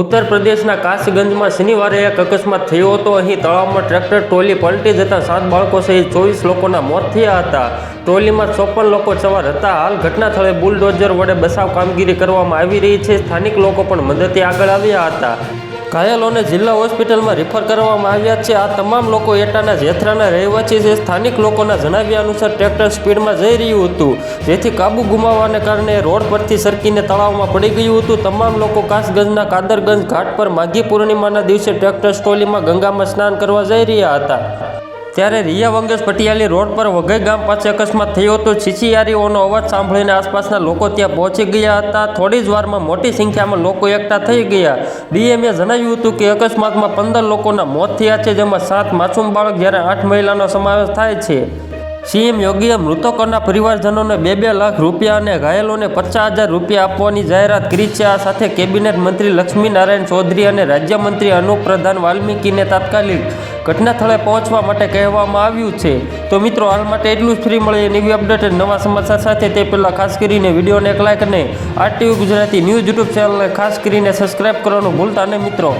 ઉત્તર પ્રદેશના કાશીગંજમાં શનિવારે એક અકસ્માત થયો હતો. અહીં તળાવમાં ટ્રેક્ટર ટ્રોલી પલટી જતા સાત બાળકો સહિત ચોવીસ લોકોના મોત થયા હતા. ટ્રોલીમાં ચોપન લોકો સવાર હતા. હાલ ઘટના સ્થળે બુલડોઝર વડે બચાવ કામગીરી કરવામાં આવી રહી છે. સ્થાનિક લોકો પણ મદદથી આગળ આવ્યા હતા. ઘાયલોને જિલ્લા હોસ્પિટલમાં રિફર કરવામાં આવ્યા છે. આ તમામ લોકો એટાના જેથરાના રહેવાસી છે. સ્થાનિક લોકોના જણાવ્યા અનુસાર ટ્રેક્ટર સ્પીડમાં જઈ રહ્યું હતું. જેથી કાબુ ગુમાવવાને કારણે રોડ પરથી સરકીને તળાવમાં પડી ગયું હતું. તમામ લોકો કાસગંજના કાદરગંજ ઘાટ પર માઘી પૂર્ણિમાના દિવસે ટ્રેક્ટર સ્ટોલીમાં ગંગામાં સ્નાન કરવા જઈ રહ્યા હતા. ત્યારે રિયા વંગેશ પટિયાલી રોડ પર વઘઈ ગામ પાસે અકસ્માત થયો હતો. છીછીયારીઓનો અવાજ સાંભળીને આસપાસના લોકો ત્યાં પહોંચી ગયા હતા. થોડી જ વારમાં મોટી સંખ્યામાં લોકો એકઠા થઈ ગયા. ડીએમએ જણાવ્યું હતું કે અકસ્માતમાં પંદર લોકોના મોત થયા છે, જેમાં સાત માસૂમ બાળક જ્યારે આઠ મહિલાનો સમાવેશ થાય છે. સીએમ યોગીએ મૃતકોના પરિવારજનોને બે બે લાખ રૂપિયા અને ઘાયલોને પચાસ હજાર રૂપિયા આપવાની જાહેરાત કરી છે. આ સાથે કેબિનેટ મંત્રી લક્ષ્મી નારાયણ ચૌધરી અને રાજ્યમંત્રી અનુપ પ્રધાન વાલ્મીકીને તાત્કાલિક ઘટના સ્થળે પહોંચવા માટે કહેવામાં આવ્યું છે. તો મિત્રો, હાલ માટે એટલું જ. ફ્રી મળે નવી અપડેટ નવા સમાચાર સાથે. તે પહેલાં ખાસ કરીને વિડીયોને એક લાઇક અને આરટીવી ગુજરાતી ન્યૂઝ યુટ્યુબ ચેનલને ખાસ કરીને સબસ્ક્રાઇબ કરવાનું ભૂલતા નહીં મિત્રો.